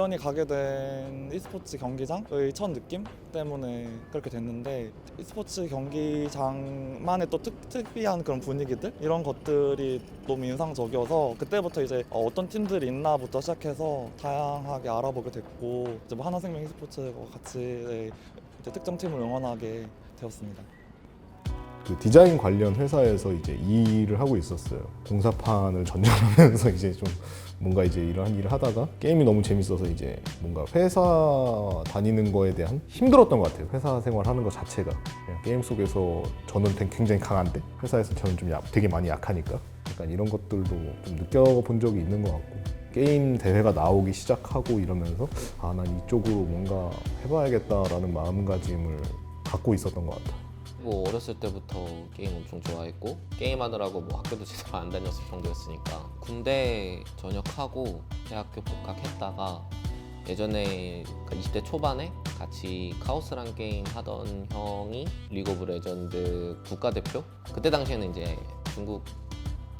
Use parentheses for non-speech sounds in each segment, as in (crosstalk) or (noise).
우연히 가게 된 e스포츠 경기장의 첫 느낌 때문에 그렇게 됐는데 e스포츠 경기장만의 또 특, 특이한 그런 분위기들 이런 것들이 너무 인상적이어서 그때부터 이제 어, 어떤 팀들이 있나부터 시작해서 다양하게 알아보게 됐고 이제 뭐 하나생명 e스포츠와 같이 네, 이제 특정 팀을 응원하게 되었습니다. 그 디자인 관련 회사에서 이제 이 일을 하고 있었어요. 공사판을 전전하면서 (laughs) 이제 좀 뭔가 이제 이런 일을 하다가 게임이 너무 재밌어서 이제 뭔가 회사 다니는 거에 대한 힘들었던 것 같아요. 회사 생활하는 것 자체가 게임 속에서 저는 굉장히 강한데 회사에서 저는 좀 약, 되게 많이 약하니까 약간 이런 것들도 좀 느껴본 적이 있는 것 같고 게임 대회가 나오기 시작하고 이러면서 아 난 이쪽으로 뭔가 해봐야겠다라는 마음가짐을 갖고 있었던 것 같아요. 뭐 어렸을 때부터 게임 엄청 좋아했고 게임하느라고 뭐 학교도 제대로 안 다녔을 정도였으니까 군대 전역하고 대학교 복학했다가 예전에 그 20대 초반에 같이 카오스란 게임 하던 형이 리그 오브 레전드 국가대표? 그때 당시에는 이제 중국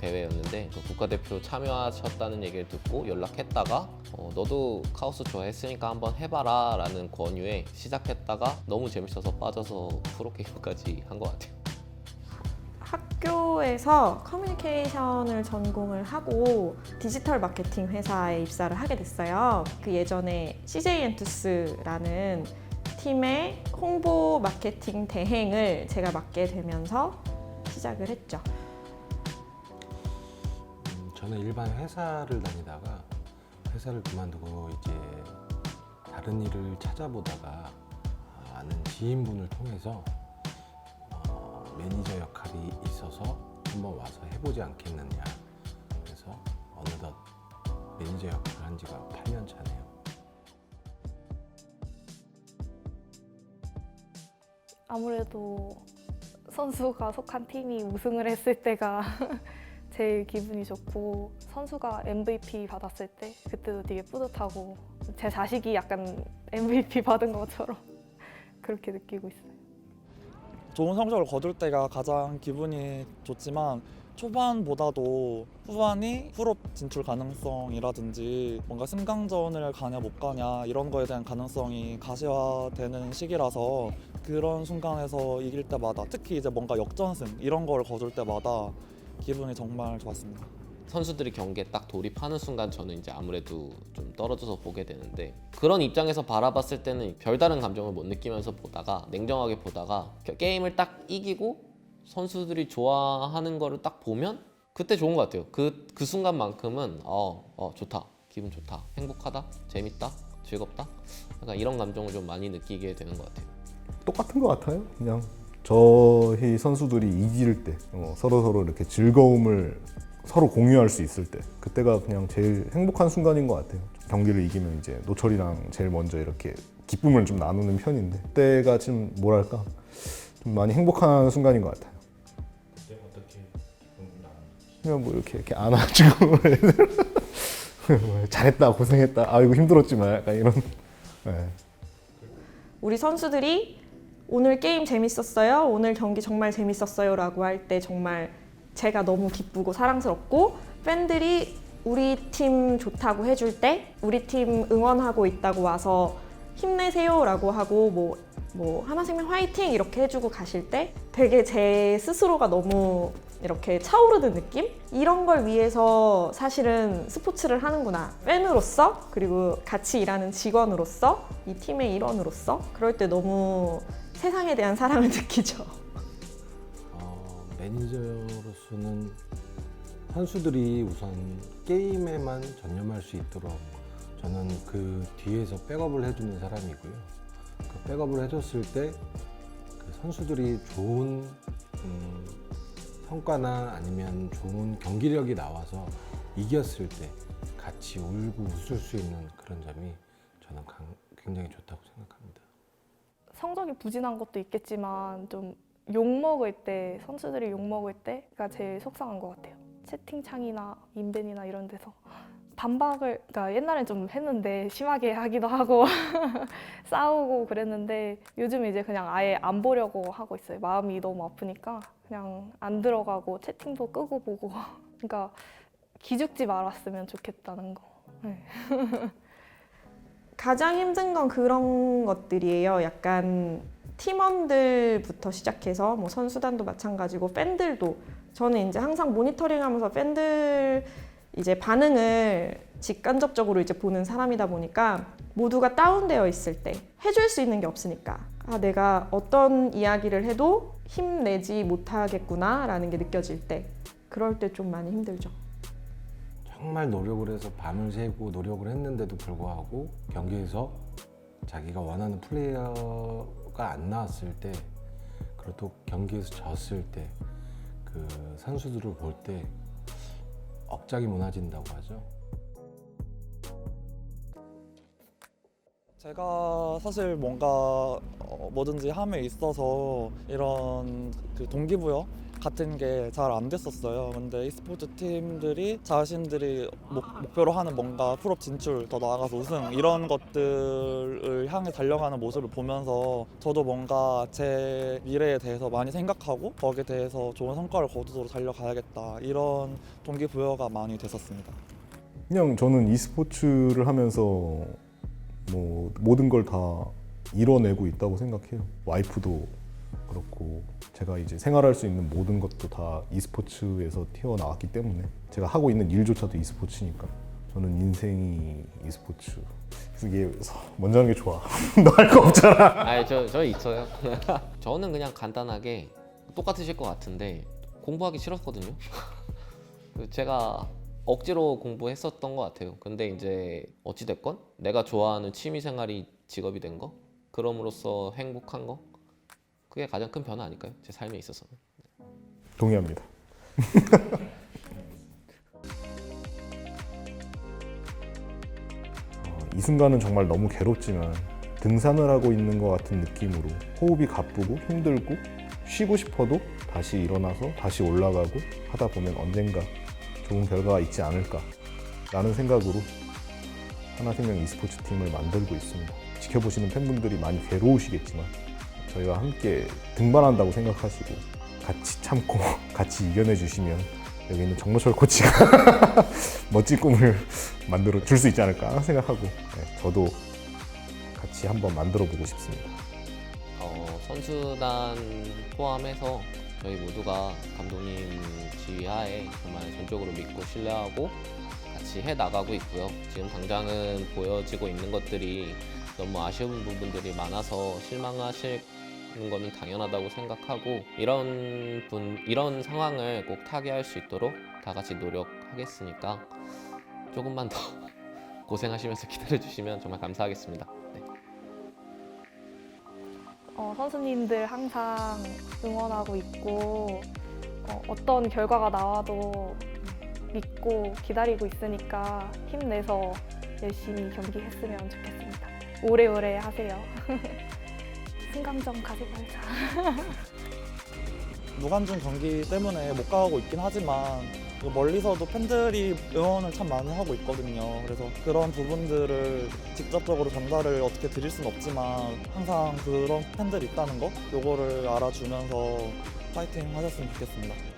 대회였는데 그 국가대표 참여하셨다는 얘기를 듣고 연락했다가 어, 너도 카오스 좋아했으니까 한번 해봐라 라는 권유에 시작했다가 너무 재밌어서 빠져서 프로게이머까지 한 것 같아요 학교에서 커뮤니케이션을 전공을 하고 디지털 마케팅 회사에 입사를 하게 됐어요. 그 예전에 CJ 엔투스라는 팀의 홍보 마케팅 대행을 제가 맡게 되면서 시작을 했죠. 음, 저는 일반 회사를 다니다가 회사를 그만두고 이제 다른 일을 찾아보다가 아, 아는 지인분을 통해서 어, 매니저 역할이 있어서 한번 와서 해보지 않겠느냐 그래서 어느덧 매니저 역할을 한 지가 8년 차네요. 아무래도 선수가 속한 팀이 우승을 했을 때가 (laughs) 제일 기분이 좋고 선수가 MVP 받았을 때 그때도 되게 뿌듯하고 제 자식이 약간 MVP (laughs) 받은 것처럼 (laughs) 그렇게 느끼고 있어요. 좋은 성적을 거둘 때가 가장 기분이 좋지만 초반보다도 후반이 프로 진출 가능성이라든지 뭔가 승강전을 가냐 못 가냐 이런 거에 대한 가능성이 가시화되는 시기라서 그런 순간에서 이길 때마다 특히 이제 뭔가 역전승 이런 걸 거둘 때마다 기분이 정말 좋았습니다. 선수들이 경기에 딱 돌입하는 순간 저는 이제 아무래도 좀 떨어져서 보게 되는데 그런 입장에서 바라봤을 때는 별다른 감정을 못 느끼면서 보다가 냉정하게 보다가 겨- 게임을 딱 이기고 선수들이 좋아하는 거를 딱 보면 그때 좋은 것 같아요. 그, 그 순간만큼은 어, 어 좋다, 기분 좋다, 행복하다, 재밌다, 즐겁다. 약간 이런 감정을 좀 많이 느끼게 되는 것 같아요. 똑같은 것 같아요. 그냥 저희 선수들이 이길 때 어, 서로 서로 이렇게 즐거움을 서로 공유할 수 있을 때 그때가 그냥 제일 행복한 순간인 것 같아요. 경기를 이기면 이제 노철이랑 제일 먼저 이렇게 기쁨을 좀 나누는 편인데 그때가 좀 뭐랄까 좀 많이 행복한 순간인 것 같아요. 그냥 뭐 이렇게 이렇게 안아주고 (laughs) 뭐 잘했다 고생했다 아이고 힘들었지만 약간 이런 네. 우리 선수들이 오늘 게임 재밌었어요. 오늘 경기 정말 재밌었어요. 라고 할 때 정말 제가 너무 기쁘고 사랑스럽고 팬들이 우리 팀 좋다고 해줄 때 우리 팀 응원하고 있다고 와서 힘내세요 라고 하고 뭐, 뭐 하나생명 화이팅 이렇게 해주고 가실 때 되게 제 스스로가 너무 이렇게 차오르는 느낌? 이런 걸 위해서 사실은 스포츠를 하는구나. 팬으로서, 그리고 같이 일하는 직원으로서, 이 팀의 일원으로서, 그럴 때 너무 세상에 대한 사랑을 (laughs) 느끼죠. 어, 매니저로서는 선수들이 우선 게임에만 전념할 수 있도록 저는 그 뒤에서 백업을 해주는 사람이고요. 그 백업을 해줬을 때 그 선수들이 좋은 음, 성과나 아니면 좋은 경기력이 나와서 이겼을 때 같이 울고 웃을 수 있는 그런 점이 저는 강- 굉장히 좋다고 생각합니다. 성적이 부진한 것도 있겠지만 좀 욕 먹을 때 선수들이 욕 먹을 때가 제일 속상한 것 같아요. 채팅창이나 인벤이나 이런 데서 반박을 그러니까 옛날엔 좀 했는데 심하게 하기도 하고 (laughs) 싸우고 그랬는데 요즘 이제 그냥 아예 안 보려고 하고 있어요. 마음이 너무 아프니까 그냥 안 들어가고 채팅도 끄고 보고 (laughs) 그러니까 기죽지 말았으면 좋겠다는 거. 네. (laughs) 가장 힘든 건 그런 것들이에요. 약간 팀원들부터 시작해서 뭐 선수단도 마찬가지고 팬들도 저는 이제 항상 모니터링하면서 팬들 이제 반응을 직간접적으로 이제 보는 사람이다 보니까 모두가 다운되어 있을 때 해줄 수 있는 게 없으니까 아 내가 어떤 이야기를 해도 힘내지 못하겠구나라는 게 느껴질 때 그럴 때 좀 많이 힘들죠. 정말 노력을 해서 밤을 새고 노력을 했는데도 불구하고 경기에서 자기가 원하는 플레이어가 안 나왔을 때 그리고 또 경기에서 졌을 때 그 선수들을 볼 때 억장이 무너진다고 하죠. 제가 사실 뭔가 어, 뭐든지 함에 있어서 이런 그 동기부여 같은 게 잘 안 됐었어요. 근데 e스포츠 팀들이 자신들이 목, 목표로 하는 뭔가 풀업 진출, 더 나아가서 우승 이런 것들을 향해 달려가는 모습을 보면서 저도 뭔가 제 미래에 대해서 많이 생각하고 거기에 대해서 좋은 성과를 거두도록 달려가야겠다 이런 동기부여가 많이 됐었습니다. 그냥 저는 e스포츠를 하면서 뭐 모든 걸 다 이뤄내고 있다고 생각해요. 와이프도 그렇고 제가 이제 생활할 수 있는 모든 것도 다 e스포츠에서 튀어나왔기 때문에 제가 하고 있는 일조차도 e스포츠니까 저는 인생이 e스포츠. 이게 먼저 하는 게 좋아. (laughs) 너 할 거 없잖아. 아니 저, 저 있어요 (laughs) 저는 그냥 간단하게 똑같으실 것 같은데 공부하기 싫었거든요 (laughs) 그 제가 억지로 공부했었던 것 같아요 근데 이제 어찌됐건 내가 좋아하는 취미생활이 직업이 된 거 그럼으로써 행복한 거 그게 가장 큰 변화 아닐까요? 제 삶에 있어서는 동의합니다. (laughs) 어, 이 순간은 정말 너무 괴롭지만 등산을 하고 있는 것 같은 느낌으로 호흡이 가쁘고 힘들고 쉬고 싶어도 다시 일어나서 다시 올라가고 하다 보면 언젠가 좋은 결과가 있지 않을까 라는 생각으로 하나생명 e스포츠 팀을 만들고 있습니다. 지켜보시는 팬분들이 많이 괴로우시겠지만 저희와 함께 등반한다고 생각하시고 같이 참고 (laughs) 같이 이겨내 주시면 여기 있는 정모철 코치가 (laughs) 멋진 꿈을 만들어 줄 수 있지 않을까 생각하고 네, 저도 같이 한번 만들어 보고 싶습니다. 어, 선수단 포함해서 저희 모두가 감독님 지휘하에 정말 전적으로 믿고 신뢰하고 같이 해 나가고 있고요. 지금 당장은 보여지고 있는 것들이 너무 아쉬운 부분들이 많아서 실망하시는 거는 당연하다고 생각하고 이런 분 이런 상황을 꼭 타개할 수 있도록 다 같이 노력하겠으니까 조금만 더 (laughs) 고생하시면서 기다려 주시면 정말 감사하겠습니다. 어, 선수님들 항상 응원하고 있고 어, 어떤 결과가 나와도 믿고 기다리고 있으니까 힘내서 열심히 경기했으면 좋겠습니다. 오래오래 하세요. (laughs) 승강점 가지 말자. (laughs) 무관중 경기 때문에 못 가고 있긴 하지만 그 멀리서도 팬들이 응원을 참 많이 하고 있거든요. 그래서 그런 부분들을 직접적으로 전달을 어떻게 드릴 수는 없지만 항상 그런 팬들이 있다는 거 요거를 알아주면서 파이팅 하셨으면 좋겠습니다.